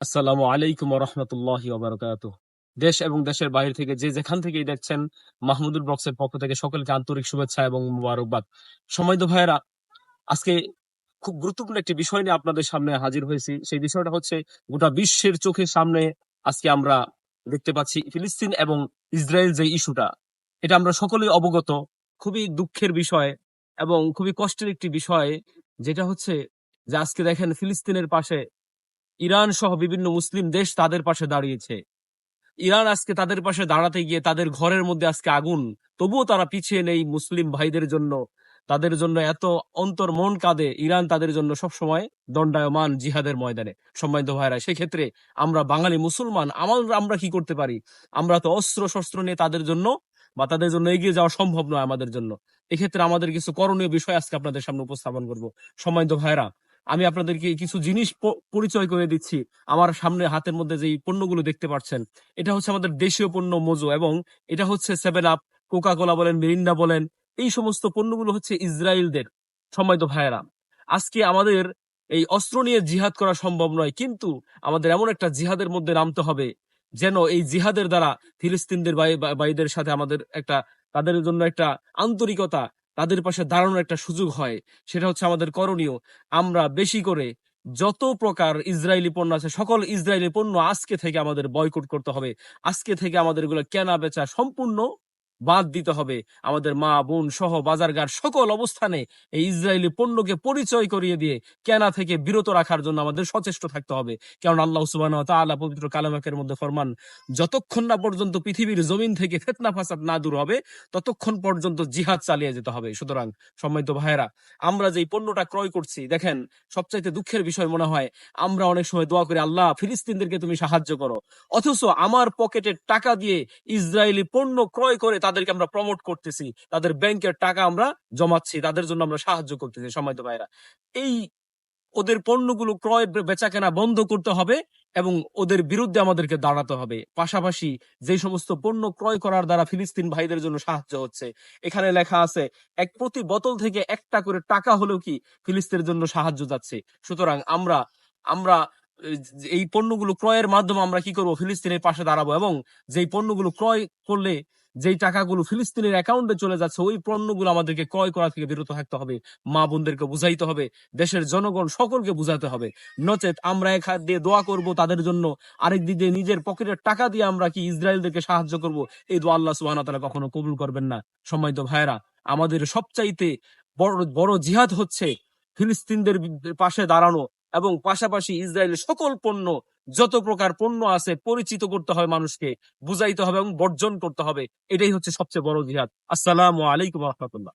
আসসালামু আলাইকুম রহমতুল্লাহ ওবরাকাত দেশ এবং দেশের বাইরে থেকে যে যেখান থেকেই দেখছেন, মাহমুদুল বক্সের পক্ষ থেকে সকলকে আন্তরিক শুভেচ্ছা এবং মুবারকবাদ। সময় ভাইয়েরা, আজকে খুব গুরুত্বপূর্ণ একটি বিষয় নিয়ে আপনাদের সামনে হাজির হয়েছি। সেই বিষয়টা হচ্ছে গোটা বিশ্বের চোখের সামনে আজকে আমরা দেখতে পাচ্ছি ফিলিস্তিন এবং ইসরায়েল যে ইস্যুটা। এটা আমরা সকলেই অবগত, খুবই দুঃখের বিষয় এবং খুবই কষ্টের একটি বিষয়, যেটা হচ্ছে যে আজকে দেখেন ফিলিস্তিনের পাশে ইরান সহ বিভিন্ন মুসলিম দেশ তাদের পাশে দাঁড়িয়েছে। ইরান আজকে তাদের পাশে দাঁড়াতে গিয়ে তাদের ঘরের মধ্যে আজকে আগুন। তবুও তারা পিছিয়ে নেই মুসলিম ভাইদের জন্য। তাদের জন্য এত অন্তর মন কাঁদে ইরান তাদের জন্য সবসময় দণ্ডায়মান জিহাদের ময়দানে। সম্মানিত ভাইরা, সেক্ষেত্রে আমরা বাঙালি মুসলমান আমার আমরা কি করতে পারি? আমরা তো অস্ত্র শস্ত্র নিয়ে তাদের জন্য বা তাদের জন্য এগিয়ে যাওয়া সম্ভব নয় আমাদের জন্য। এক্ষেত্রে আমাদের কিছু করণীয় বিষয় আজকে আপনাদের সামনে উপস্থাপন করব। সম্মানিত ভাইরা আমি আপনাদেরকে কিছু জিনিস পরিচয় করে দিচ্ছি আমার সামনে হাতের মধ্যে যে পণ্যগুলো দেখতে পাচ্ছেন। এটা হচ্ছে আমাদের দেশীয় পণ্য মজু এবং এটা হচ্ছে সেভেন আপ কোকা কোলা বলেন মিরিন্ডা বলেন, এই সমস্ত পণ্যগুলো হচ্ছে ইসরায়েলদের সম্মানিত ভাইয়েরা। আজকে আমাদের এই অস্ত্র নিয়ে জিহাদ করা সম্ভব নয়, কিন্তু আমাদের এমন একটা জিহাদের মধ্যে নামতে হবে, যেন এই জিহাদের দ্বারা ফিলিস্তিনদের ভাইদের সাথে আমাদের একটা, তাদের জন্য একটা আন্তরিকতা তাদের পাশে দাঁড়ানোর একটা সুযোগ হয়। সেটা হচ্ছে আমাদের করণীয়। আমরা বেশি করে যত প্রকার ইসরায়েলি পণ্য আছে, সকল ইসরায়েলি পণ্য আজকে থেকে আমাদের বয়কট করতে হবে। আজকে থেকে আমাদের এগুলো কেনা বেচা সম্পূর্ণ বাদ দিতে হবে। আমাদের মা, বোন সহ বাজারঘাট সকল অবস্থানে এই ইসরায়েলি পণ্যকে পরিচয় করিয়ে দিয়ে কেনা থেকে বিরত রাখার জন্য আমাদের সচেষ্ট থাকতে হবে। কারণ আল্লাহ সুবাহ পবিত্র কালামাকের মধ্যে ফরমান, যতক্ষণ না পর্যন্ত পৃথিবীর জমিন থেকে ফেতনা ফাসাদ না দূর হবে, ততক্ষণ পর্যন্ত জিহাদ চালিয়ে যেতে হবে। সুতরাং সম্মানিত ভাইয়েরা, আমরা যে পণ্যটা ক্রয় করছি, দেখেন, সবচাইতে দুঃখের বিষয় মনে হয়, আমরা অনেক সময় দোয়া করি, আল্লাহ, ফিলিস্তিনদেরকে তুমি সাহায্য করো। অথচ আমার পকেটের টাকা দিয়ে ইসরায়েলি পণ্য ক্রয় করে তাদেরকে আমরা প্রমোট করতেছি, তাদের ব্যাংকের টাকা আমরা জমাচ্ছি, তাদের জন্য আমরা সাহায্য করতেছি সম্মানিত ভাইরা এই ওদের পণ্যগুলো ক্রয় বেচা কেনা বন্ধ করতে হবে এবং ওদের বিরুদ্ধে আমাদেরকে দাঁড়াতে হবে। পাশাপাশি যে সমস্ত পণ্য ক্রয় করার দ্বারা ফিলিস্তিন ভাইদের জন্য সাহায্য হচ্ছে, এখানে লেখা আছে, এক প্রতি বোতল থেকে একটা করে টাকা হলেও কি ফিলিস্তিনের জন্য সাহায্য যাচ্ছে। সুতরাং আমরা আমরা এই পণ্যগুলো ক্রয়ের মাধ্যমে আমরা কি করব? ফিলিস্তিনের পাশে দাঁড়াবো এবং যেই পণ্যগুলো ক্রয় করলে যেই টাকাগুলো ফিলিস্তিনের অ্যাকাউন্টে চলে যাচ্ছে, ওই পণ্যগুলো আমাদেরকে ক্রয় করা থেকে বিরত থাকতে হবে। মা বোনদেরকে বুঝাইতে হবে, দেশের জনগণ সকলকে বুঝাতে হবে। নচেত আমরা এক হাত দিয়ে দোয়া করব তাদের জন্য, আরেক দিক দিয়ে নিজের পকেটের টাকা দিয়ে আমরা কি ইসরায়েলদেরকে সাহায্য করব, এই দোয়া আল্লাহ ওয়া তাআলা কখনো কবুল করবেন না। সম্মানিত ভাইরা আমাদের সবচাইতে বড় বড় জিহাদ হচ্ছে ফিলিস্তিনদের পাশে দাঁড়ানো। এবং পাশাপাশি ইসরায়েলের সকল পণ্য, যত প্রকার পণ্য আছে, পরিচিত করতে হবে মানুষকে, বুঝাইতে হবে এবং বর্জন করতে হবে। এটাই হচ্ছে সবচেয়ে বড় জিহাদ। আসসালাম আলাইকুম রহমতুল্লাহ।